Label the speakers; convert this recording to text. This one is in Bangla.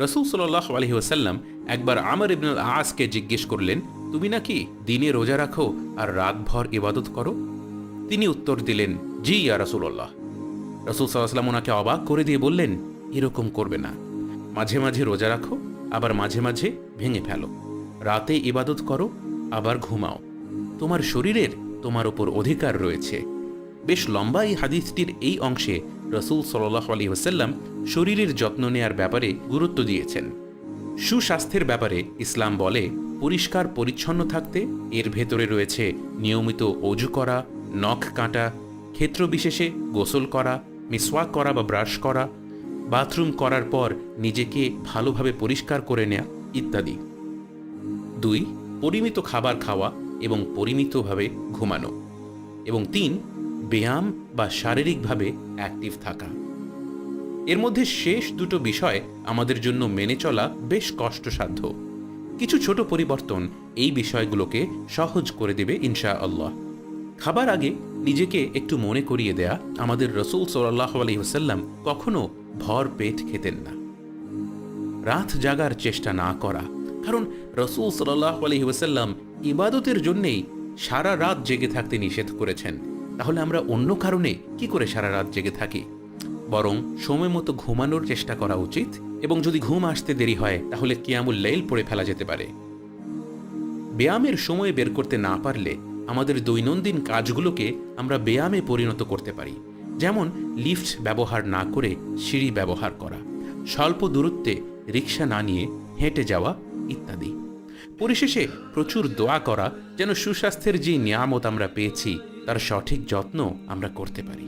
Speaker 1: রসুল সাল্লাহ আলহি ওসাল্লাম একবার আমর ইবনুল আসকে জিজ্ঞেস করলেন, তুমি নাকি দিনে রোজা রাখো আর রাতভর ইবাদত করো? তিনি উত্তর দিলেন, জি, ইয়া রসুল্লাহ রসুল সাল্লাম ওনাকে অবাক করে দিয়ে বললেন, এরকম করবে না। মাঝে মাঝে রোজা রাখো, আবার মাঝে মাঝে ভেঙে ফেলো। রাতে ইবাদত করো, আবার ঘুমাও। তোমার শরীরের তোমার ওপর অধিকার রয়েছে। বেশ লম্বা এই হাদিসটির এই অংশে রসুল সাল্লাহ আলী ওসাল্লাম শরীরের যত্ন নেয়ার ব্যাপারে গুরুত্ব দিয়েছেন। সুস্বাস্থ্যের ব্যাপারে ইসলাম বলে, পরিষ্কার পরিচ্ছন্ন থাকতে এর ভেতরে রয়েছে নিয়মিত অজু করা, নখ কাটা ক্ষেত্রবিশেষে গোসল করা, মিসওয়াক করা বা ব্রাশ করা, বাথরুম করার পর নিজেকে ভালোভাবে পরিষ্কার করে নেয়া ইত্যাদি। দুই, পরিমিত খাবার খাওয়া এবং পরিমিতভাবে ঘুমানো। এবং তিন ব্যায়াম বা শারীরিকভাবে অ্যাক্টিভ থাকা। এর মধ্যে শেষ দুটো বিষয় আমাদের জন্য মেনে চলা বেশ কষ্টসাধ্য। কিছু ছোট পরিবর্তন এই বিষয়গুলোকে সহজ করে দেবে ইনশা আল্লাহ খাবার আগে নিজেকে একটু মনে করিয়ে দেয়া আমাদের রসুল সাল্লাহ আলহিহসাল্লাম কখনো ভর পেট খেতেন না। রাত জাগার চেষ্টা না করা, কারণ রসুল সাল্লাহ আলহি ওসাল্লাম ইবাদতের জন্যেই সারা রাত জেগে থাকতে নিষেধ করেছেন। তাহলে আমরা অন্য কারণে কি করে সারা রাত জেগে থাকি? বরং সময় মতো ঘুমানোর চেষ্টা করা উচিত, এবং যদি ঘুম আসতে দেরি হয়, তাহলে কিয়ামুল লাইল পড়ে ফেলা যেতে পারে। ব্যায়ামের সময় বের করতে না পারলে আমাদের দৈনন্দিন কাজগুলোকে আমরা ব্যায়ামে পরিণত করতে পারি। যেমন লিফট ব্যবহার না করে সিঁড়ি ব্যবহার করা, স্বল্প দূরত্বে রিক্সা না নিয়ে হেঁটে যাওয়া ইত্যাদি। পরিশেষে প্রচুর দোয়া করা যেন সুস্বাস্থ্যের যে নিয়ামত আমরা পেয়েছি তার সঠিক যত্ন আমরা করতে পারি।